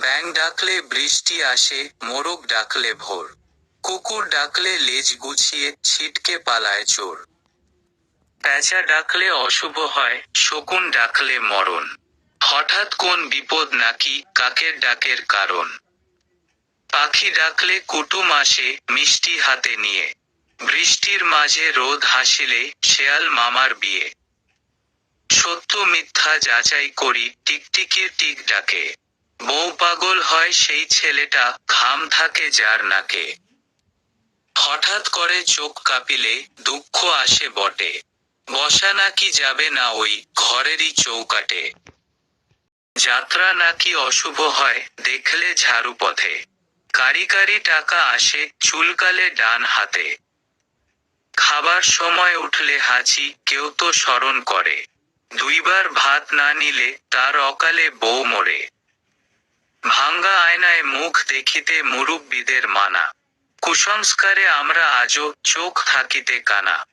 ব্যাং ডাকলে বৃষ্টি আসে, মোরগ ডাকলে ভোর। কুকুর ডাকলে লেজ গুছিয়ে ছিটকে পালায় চোর। প্যাঁচা ডাকলে অশুভ হয়, শকুন ডাকলে মরণ। হঠাৎ কোন বিপদ নাকি কাকের ডাকের কারণ। পাখি ডাকলে কুটুম আসে মিষ্টি হাতে নিয়ে। বৃষ্টির মাঝে রোদ হাসিলে শেয়াল মামার বিয়ে। সত্য মিথ্যা যাচাই করি, টিকটিকির টিক ডাকে। বউ পাগল হয় সেই ছেলেটা, ঘাম থাকে যার নাকে। হঠাৎ করে চোখ কাঁপিলে দুঃখ আসে বটে। বসা নাকি যাবে না ওই ঘরেরই চৌকাটে। যাত্রা নাকি অশুভ হয়, দেখলে ঝাড়ু পথে। কারি কারি টাকা আসে চুলকালে ডান হাতে। খাবার সময় উঠলে হাঁচি, কেউ তো স্মরণ করে। দুইবার ভাত না নিলে তার অকালে বউ মরে। ভাঙ্গা আয়নায় মুখ দেখিতে মুরুব্বিদের মানা। কুসংস্কারে আমরা আজও চোখ থাকিতে কানা।